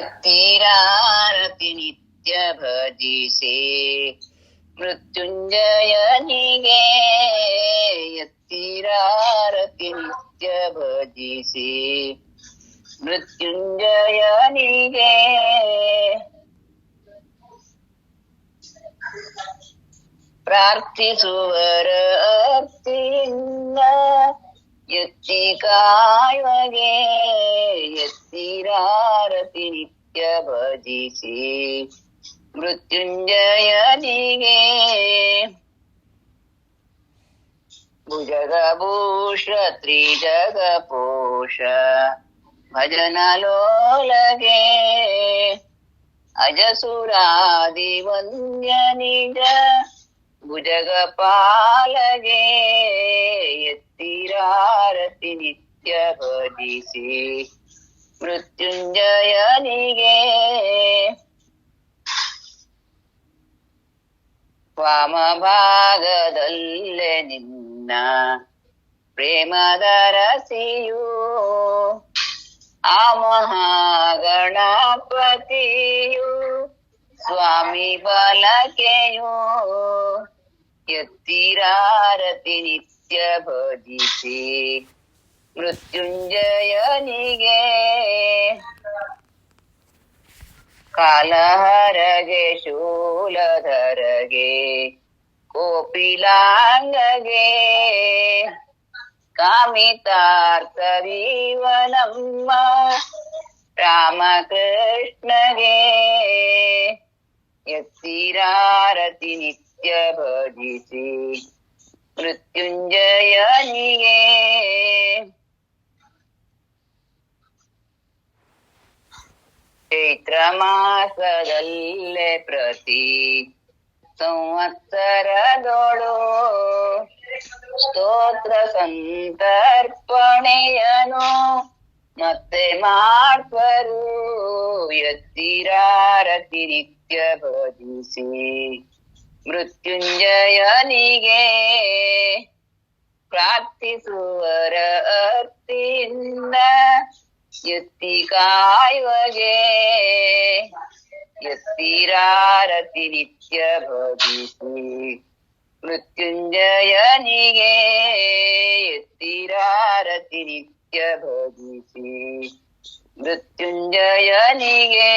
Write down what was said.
तीरारति नित्य भजिसे मृत्युञ्जयनिगे यत्तीरारति नित्य भजिसे मृत्युञ्जयनिगे प्रार्थिसुवर अर्थिन्न യുക്തികാഴ്വകേ യത്തിരാരതിനിത്യ ഭജിഷി മൃത്യുഞ്ജയനികേ. ഭുജഗഭൂഷ ത്രിജഗപൂഷ ഭജനലോലകേ. അജസുരാദിവന്യ നിജ ಎತ್ತಿರಾರತಿ ನಿತ್ಯ ಭಜಿಸಿ ಮೃತ್ಯುಂಜಯನಿಗೆ. ವಾಮ ಭಾಗದಲ್ಲೇ ನಿನ್ನ ಪ್ರೇಮದ ರಸಿಯು ಆ ಮಹಾಗಣಪತಿಯು ಸ್ವಾಮಿ ಬಲಕೆಯು ಎತ್ತಿರಾರತಿ ನಿತ್ಯ ಭಜಿಸಿ ಮೃತ್ಯುಂಜಯನಿಗೆ ಕಾಲಹರಗೆ ಶೂಲಧರಗೆ ಕೋಪಿಲಾಂಗಗೆ ಕಾಮಿತಾರ್ಥವೀವನಮ್ಮ ರಾಮಕೃಷ್ಣಗೆ ಎತ್ತಿರಾರತಿ ನಿತ್ಯ ಭಜಿಸಿ ಮೃತ್ಯುಂಜಯನಿಗೆ ಚೈತ್ರ ಮಾಸದಲ್ಲೇ ಪ್ರತಿ ಸಂವತ್ಸರದೊಳು ಸ್ತೋತ್ರ ಸಂತರ್ಪಣೆಯನು. ಮತ್ತೆ ಮಾಡ್ಪರು ಎತ್ತಿರಾರತಿ ನಿತ್ಯ ಭಜಿಸಿ ಮೃತ್ಯುಂಜಯನಿಗೆ ಪ್ರಾರ್ಥಿಸುವರ യത്തികായവകേ യത്തിരാരതി നിത്യഭവിസി മൃത്യുഞ്ജയനികേ യത്തിരാരതി നിത്യഭവിസി മൃത്യുഞ്ജയനികേ